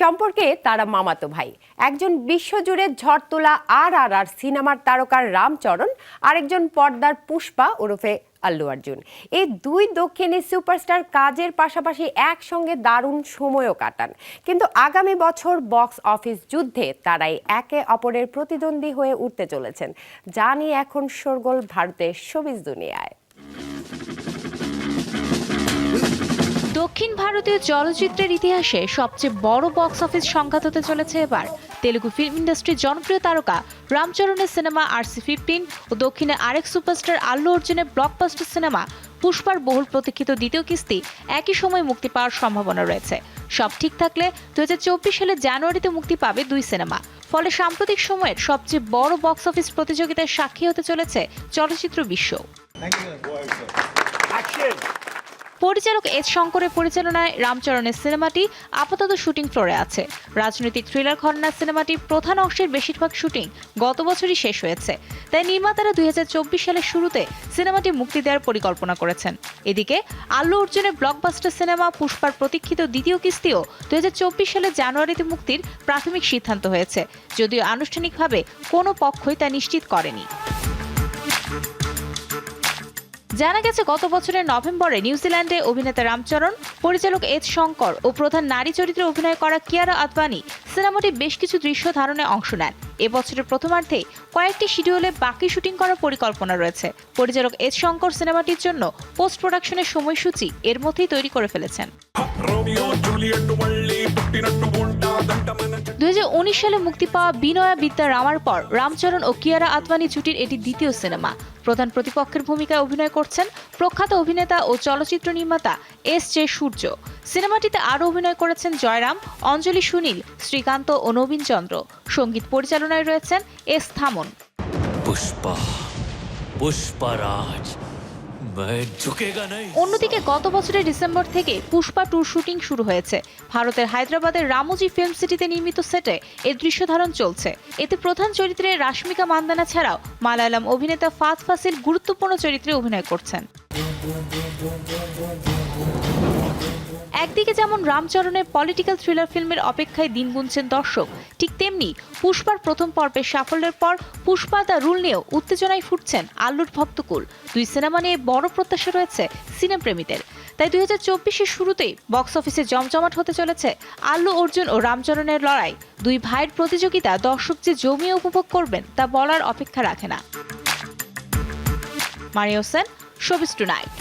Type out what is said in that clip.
সম্পর্কে তারা মামাতো ভাই। একজন বিশ্বজুড়ে ঝড় তোলা আর আর আর সিনেমার তারকার রামচরণ, আরেকজন পর্দার পুষ্পা ওরফে আল্লু অর্জুন। এই দুই দক্ষিণী সুপারস্টার কাজের পাশাপাশি একসঙ্গে দারুণ সময়ও কাটান। কিন্তু আগামী বছর বক্স অফিস যুদ্ধে তারাই একে অপরের প্রতিদ্বন্দ্বী হয়ে উঠতে চলেছেন যা নিয়ে এখন শোরগোল ভারতের শোবিজ দুনিয়ায়। ভারতীয় চলচ্চিত্রের ইতিহাসে সবচেয়ে বড় বক্স অফিস সংঘাত হতে চলেছে এবার। তেলুগু ফিল্ম ইন্ডাস্ট্রির জনপ্রিয় তারকা রামচরণের সিনেমা আরসি ফিফটিন ও দক্ষিণে আরেক সুপারস্টার আল্লু অর্জুনের ব্লকবাস্টার সিনেমা পুষ্পার বহুল প্রতীক্ষিত দ্বিতীয় কিস্তি একই সময় মুক্তি পাওয়ার সম্ভাবনা রয়েছে। সব ঠিক থাকলে দুহাজার চব্বিশ সালের জানুয়ারিতে মুক্তি পাবে দুই সিনেমা ফলে সাম্প্রতিক সময়ের সবচেয়ে বড় বক্স অফিস প্রতিযোগিতায় সাক্ষী হতে চলেছে চলচ্চিত্র বিশ্ব। পরিচালক এস শঙ্করের পরিচালনায় রামচরণের সিনেমাটি আপাতত শুটিং ফ্লোরে আছে। রাজনৈতিক থ্রিলার ঘটনার সিনেমাটির প্রধান অংশের বেশিরভাগ শুটিং গত বছরই শেষ হয়েছে। তাই নির্মাতারা দুই হাজার চব্বিশ সালের শুরুতে সিনেমাটি মুক্তি দেওয়ার পরিকল্পনা করেছেন। এদিকে আল্লু অর্জুনের ব্লকবাস্টার সিনেমা পুষ্পার প্রতীক্ষিত দ্বিতীয় কিস্তিও দুই হাজার চব্বিশ সালের জানুয়ারিতে মুক্তির প্রাথমিক সিদ্ধান্ত হয়েছে। যদিও আনুষ্ঠানিকভাবে কোনো পক্ষই তা নিশ্চিত করেনি। জানা গেছে, গত বছরের নভেম্বরে নিউজিল্যান্ডে অভিনেতা রামচরণ, পরিচালক এস শঙ্কর ও প্রধান নারী চরিত্রে অভিনয় করা কিয়ারা আদবানি সিনেমাটি বেশ কিছু দৃশ্য ধারণে অংশ নেন। এবছরের প্রথমার্ধে কয়েকটি শিডিউলে বাকি শুটিং করার পরিকল্পনা রয়েছে। পরিচালক এস শঙ্কর সিনেমাটির জন্য পোস্ট প্রোডাকশনের সময়সূচি এর মধ্যেই তৈরি করে ফেলেছেন। উনিশ সালে মুক্তি পাওয়া বিনয়া বিদ্যা রামার পর রামচরণ ও কিয়ারা আতমানি ছুটির এটি দ্বিতীয় সিনেমা। প্রধান প্রতিপক্ষের ভূমিকায় অভিনয় করছেন প্রখ্যাত অভিনেতা ও চলচ্চিত্র নির্মাতা এস জে সূর্য। সিনেমাটিতে আরও অভিনয় করেছেন জয়রাম অঞ্জলি সুনীল শ্রীকান্ত ও নবীন চন্দ্র। সংগীত পরিচালনায় রয়েছেন এস থামন। পুষ্পা পুষ্পারাজ অন্যদিকে গত বছরের ডিসেম্বর থেকে পুষ্পা টুর শুটিং শুরু হয়েছে। ভারতের হায়দ্রাবাদের রামুজি ফিল্ম সিটিতে নির্মিত সেটে এর দৃশ্য ধারণ চলছে। এতে প্রধান চরিত্রে রাশমিকা মান্দানা ছাড়াও মালায়ালাম অভিনেতা ফাত ফাসিল গুরুত্বপূর্ণ চরিত্রে অভিনয় করছেন। একদিকে যেমন রামচরণের পলিটিক্যাল থ্রিলার ফিল্মের অপেক্ষায় দিন গুনছেন দর্শক, ঠিক তেমনি পুষ্পার প্রথম পর্বের সাফল্যের পর পুষ্পা দ্য রুল নিয়েও উত্তেজনায় ফুটছেন আল্লুর ভক্তকুল দুই সিনেমা নিয়ে বড় প্রত্যাশা রয়েছে সিনেপ্রেমীদের। তাই দুই হাজার চব্বিশের শুরুতেই বক্স অফিসে জমজমাট হতে চলেছে আল্লু, অর্জুন ও রামচরণের লড়াই। দুই ভাইয়ের প্রতিযোগিতা দর্শক যে জমিয়ে উপভোগ করবেন তা বলার অপেক্ষা রাখে না। Mario Sen showbiz tonight.